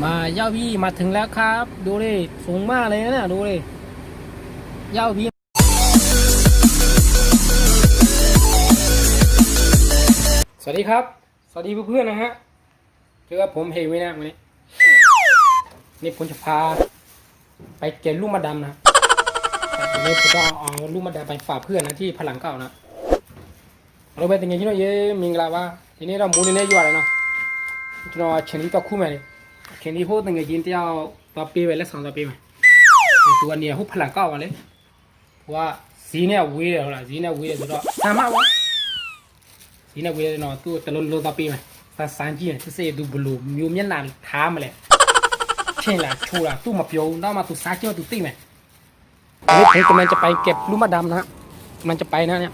มาเย้าวี่มาถึงแล้วครับ ดูเลยสูงมากเลยนะดูเลยเย้าวี่สวัสดีครับ สวัสดีเพื่อนๆนะฮะเจอผมเฮวินะวันนี้นี่ผมจะพา ไปเก็บลูกมะดำนะวันนี้ผมก็เอาลูกมะดำไปฝากเพื่อนนะที่พลังเก่านะเราไปตั้งยังที่เราเย่มิงลาว่าทีนี้เรามูนี่เนื้อยู่อะไรเนาะที่เราเชนิดก็คู่แม่ แค่นี้พูดหนึ่งยินเจียวต่อปีไปแล้วสองต่อปีมาตัวเนี่ยหุบพลังก้าวเลยว่าสีเนี่ยวีเลยล่ะสีเนี่ยวีเลยตัวสามารถวะสีเนี่ยวีเลยเนาะตัวตลุนลุนต่อปีมาภาษาจีเนจะเสียดูบลูมีมีนนานท้ามาเลยเช่นล่ะชูล่ะตู้มาเปียวน้ามาตู้ซาเจีมาตู้ตีไหมนี่ผมกำลังจะไปเก็บลูกมะดำนะมันจะไปนะเนี่ย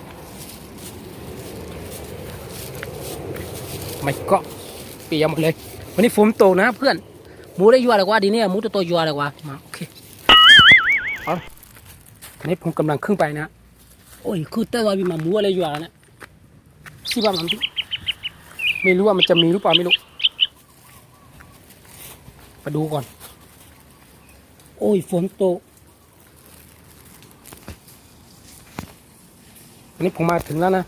ไม่ก็เปียหมดเลย วันนี้ฝนตกนะเพื่อน มูได้ยัวเลยว่าดีเนี่ยมูตัวโตยัวเลยว่ามาโอเคอาอันนี้ผมกำลังขึ้นไปนะโอ้ยคือเตอร์ว่ามีมาหมูอะไรยัวแล้วเนี่ยสิบ้ามันไม่รู้ว่ามันจะมีหรือเปล่าไม่รู้ไปดูก่อน โอ้ยฝนตกอันนี้ผมมาถึงแล้วนะ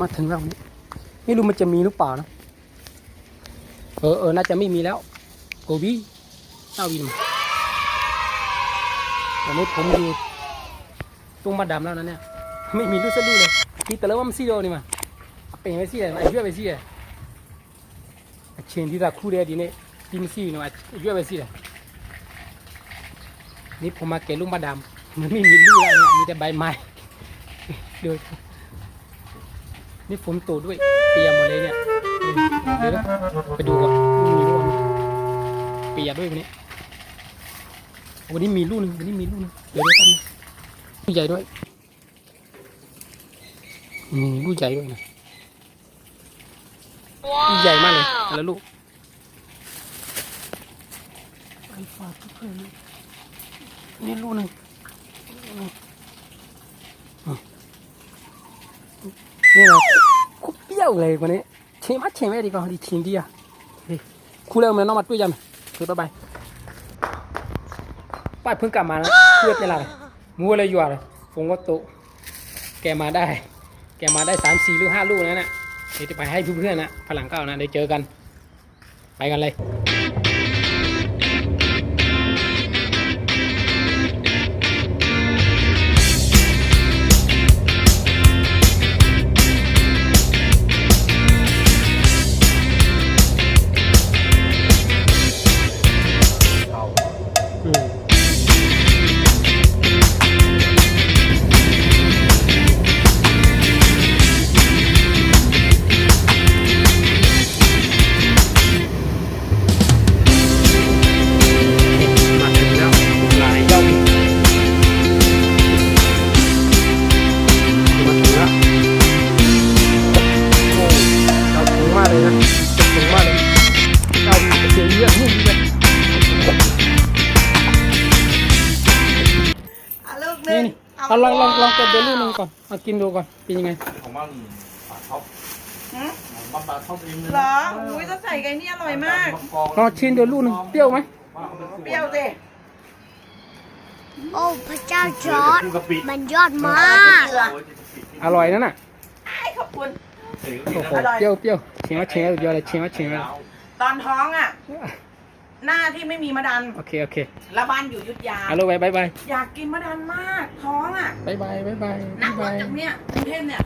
มาถึงแล้ววันนี้ไม่รู้มันจะมีหรือเปล่านะ เออเออน่าจะไม่มีแล้ว บีเต้าวินมาตอนนี้ผมอยู่ตรงมาดำแล้วนะเนี่ย ไม่มีลูกสะดุ้เลยพี่แต่ละว่ามันซีโดนี่มาเป็นไม่ซี่เลยไอ้เยื่อไปซีเลยเชนที่ตาคู่เดียดีเนี่ยที่มันซี่เนาะไอ้เยื่อไปซีเลยนี่ผมมาเก็บลูกมาดำมันไม่มีลูกแล้วเนี่ยมีแต่ใบไม้ดูนี่ฝนตกด้วยเปียกหมดเลยเนี่ย ยด้วยวันนี้ วันนี้มีลูกนึงวันนี้มีลูกนึงเดี๋ยวดี๋ยกันลูกใหญ่ด้วยอืมลูกใหญ่ด้วยนะลูกใหญ่มากเลยแล้วลูกไปฝากทุกคนนี่ลูกนึงนี่เราคุปเปี้ยวเลยวันนี้เชมัดเชมัดดีกว่าดีทีเดียวคุเร็วมันน้องมัดด้วยยัง คือต่อไปป้าเพิ่งกลับมาแล้วเพื่อนเป็นไรมัวะไรอยู่อะไรฟงวัตุแกมาได้ แกมาได้สามสี่หรือห้าลูกนั่นนะเดี๋ยวจะไปให้เพื่อนๆนะฝรั่งเก้านะเดี๋ยวเจอกัน ไปกันเลย เอาลองลองลองกดเดี๋ยวลูกหนึงก่อนเอากินดูก่อนเป็นยังไงของบ้านปลาท็อปหืมของบ้านปลาท็อปเองเหรออุ้ยจะใส่ไก่นี่อร่อยมาก ลองชิมเดี๋ยวลูกหนึงเปรี้ยวไหมเปรี้ยวสิโอ้พระเจ้าจอร์ดกะปิมันยอดมากเกลืออร่อยนั่นน่ะไอ้ขอบคุณ โอ้โหเปรี้ยวเปรี้ยวชิมว่าชิมว่าเดี๋ยวเลยชิมว่าชิมว่า ตอนท้องอะ หน้าที่ไม่มีมะดันโอเค โอเคและบ้านอยู่อยุทธยา เอาลูกไปบายบายอยากกินมะดันมากท้องอะ บายบายบายบายนั่บางยรถบายจากเนี่ยกรุงเทพเนี่ย